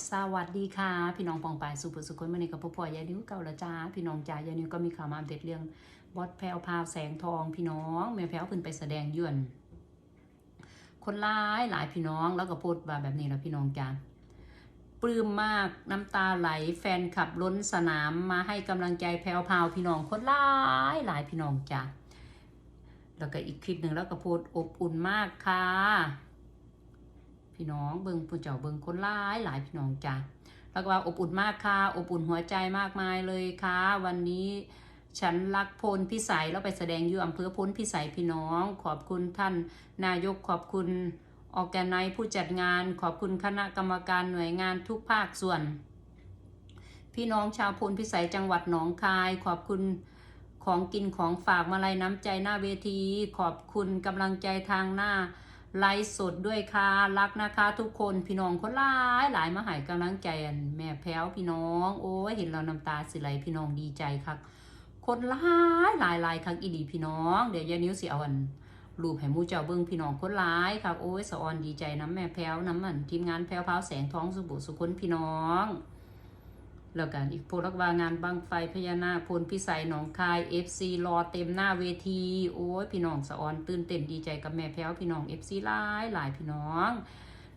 สวัสดีค่ะ พี่น้องปองปายสุภสุคนมื่อนี้กับพ่อพ่อยายนิ้วเก่าละจ้าพี่น้องจ้ายายนิ้วก็มีข่าวมาอัปเดตเรื่องบอสแพรวพาวแสงทองพี่น้องแม่แพรวเพิ่นไปแสดงยวนคนร้ายหลายพี่น้องแล้วก็พูดว่าแบบนี้แล้วพี่น้องจ้าปลื้มมากน้ำตาไหลแฟนขับล้นสนามมาให้กำลังใจแพรวพาวพี่น้องคนร้ายหลายพี่น้องจ้าแล้วก็อีกคลิปหนึ่งแล้วก็พูดอบอุ่นมากค่ะ พี่น้องเบิงผู้เจ้าเบิงคนร้ายหลายพี่น้องจ้ะแล้วก็ว่าอบอุ่นมากค่ะ อบอุ่นหัวใจมากมายเลยค่ะ วันนี้ฉันรักพลพิสัยแล้วไปแสดงอยู่อำเภอพลพิสัยพี่น้อง ขอบคุณท่านนายกขอบคุณออแกไนผู้จัดงาน ขอบคุณคณะกรรมการหน่วยงานทุกภาคส่วน พี่น้องชาวพลพิสัยจังหวัดหนองคาย ขอบคุณของกินของฝากมาลัยน้ำใจหน้าเวที ขอบคุณกำลังใจทางหน้า ไลฟ์สดด้วยค่ะ รักนะคะทุกคนพี่น้องคนหลายหลายมาหายกำลังใจอันแม่แพ้วพี่น้อง โอ้ยเห็นเราน้ำตาสิไหลพี่น้องดีใจครับคนหลายหลายหลายครั้งอีดีพี่น้อง เดี๋ยวยานิ้วสิเอาอันรูปให้มูเจ้าเบิ้งพี่น้องคนหลายครับโอ้ยสะออนดีใจน้ำแม่แพ้วน้ำมันทีมงานแพ้วพราวแสงท้องสุบุสุคนพี่น้อง แล้วกันอีกโพลักวางานบังไฟพญานาคพลพิสัยหนองคาย FC รอเต็มหน้าเวที โอ้ยพี่น้องสะออนตื่นเต้นดีใจกับแม่แพ้วพี่น้อง FC หลายหลายพี่น้อง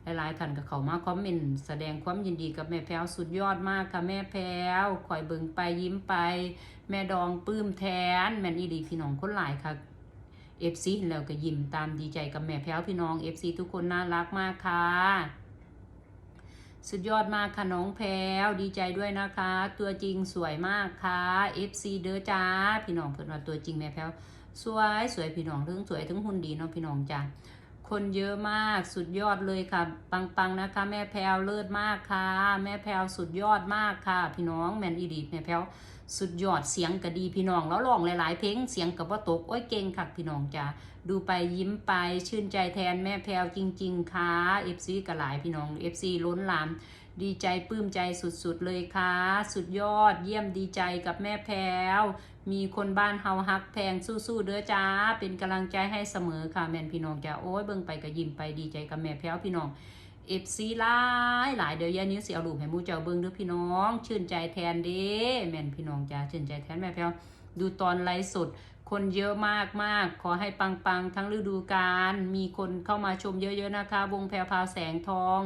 หลายๆท่านก็เขามาคอมเมนต์แสดงความยินดีกับแม่แพ้วสุดยอดมากค่ะแม่แพ้วคอยเบิ่งไปยิ้มไป แม่ดองปลื้มแทนแมนอีดีพี่น้องคนหลายค่ะ FC เห็นแล้วก็ยิ้มตามดีใจกับแม่แพ้วพี่น้อง FC ทุกคนน่ารักมากค่ะ สุดยอดมากค่ะน้องแพลวดีใจด้วยนะคะ ตัวจริงสวยมากค่ะ FC เด้อจ้า พี่น้องเพิ่นว่าตัวจริงแม่แพลวสวยสวยพี่น้องทั้งสวยทั้งหุ่นดีเนาะพี่น้องจ้าคนเยอะมากสุดยอดเลยค่ะ ปังๆนะคะ แม่แพลวเลิศมากค่ะ แม่แพลวสุดยอดมากค่ะ พี่น้องแมนอีดีแม่แพลว สุดยอดเสียงก็ดีพี่น้องแล้วร้องหลาย ๆ เพลงเสียงกับว่าตกโอ้ยเก่งค่ะพี่น้องจ้าดูไปยิ้มไปชื่นใจแทนแม่แพรวจริง ๆ ค่ะ FC ก็หลายพี่น้อง FC ล้นหลามดีใจปลื้มใจสุด ๆ เลยค่ะ สุดยอดเยี่ยมดีใจกับแม่แพรวมีคนบ้านเฮาฮักแพงสู้ๆเด้อจ้า เป็นกำลังใจให้เสมอค่ะแม่นพี่น้องจ้าโอ้ยเบิ่งไปก็ยิ้มไปดีใจกับแม่แพรวพี่น้อง เอฟซีหลายหลายเดี๋ยวยานิ้วสิเอารูปให้มูเจ้าเบิ่งด้อพี่น้อง ชื่นใจแทนเด้แม่นพี่น้องจ้าชื่นใจแทนแม่แพรวดูตอนไลฟ์สดคนเยอะมากมากๆขอให้ปังๆ ทั้งฤดูกาลมีคนเข้ามาชมเยอะๆนะคะ วงแพรวพาแสงทอง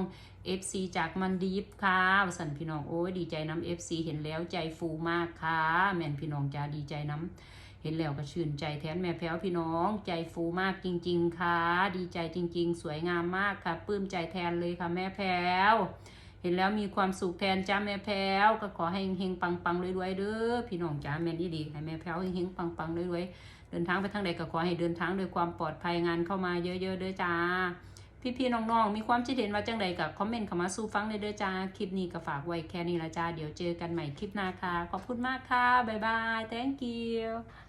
FC จากมันดีฟค่ะสันพี่น้องโอ้ยดีใจน้ำ FC เห็นแล้วใจฟูมากค่ะแม่นพี่น้องจ้าดีใจน้ำ เห็นแล้วก็ชื่นใจแทนแม่แพ้วพี่น้อง ใจฟูมากจริง ๆ ค่ะ ดีใจจริง ๆ สวยงามมากค่ะปลื้มใจแทนเลยค่ะแม่แพ้ว เห็นแล้วมีความสุขแทนจ้าแม่แพ้ว ก็ขอให้เฮงๆปังๆรวยๆเด้อพี่น้องจ้าแม่นดีๆให้แม่แพ้วเฮงๆปังๆรวยๆเดินทางไปทางใดก็ขอให้เดินทางด้วยความปลอดภัยงานเข้ามาเยอะๆเด้อจ้าพี่ๆน้องๆ มีความคิดเห็นว่าจังใดกับคอมเมนต์เข้ามาสู่ฟังเลยเด้อจ้า คลิปนี้ก็ฝากไว้แค่นี้ละจ้า เดี๋ยวเจอกันใหม่คลิปหน้าค่ะ ขอบคุณมากค่ะ บ๊ายบาย thank you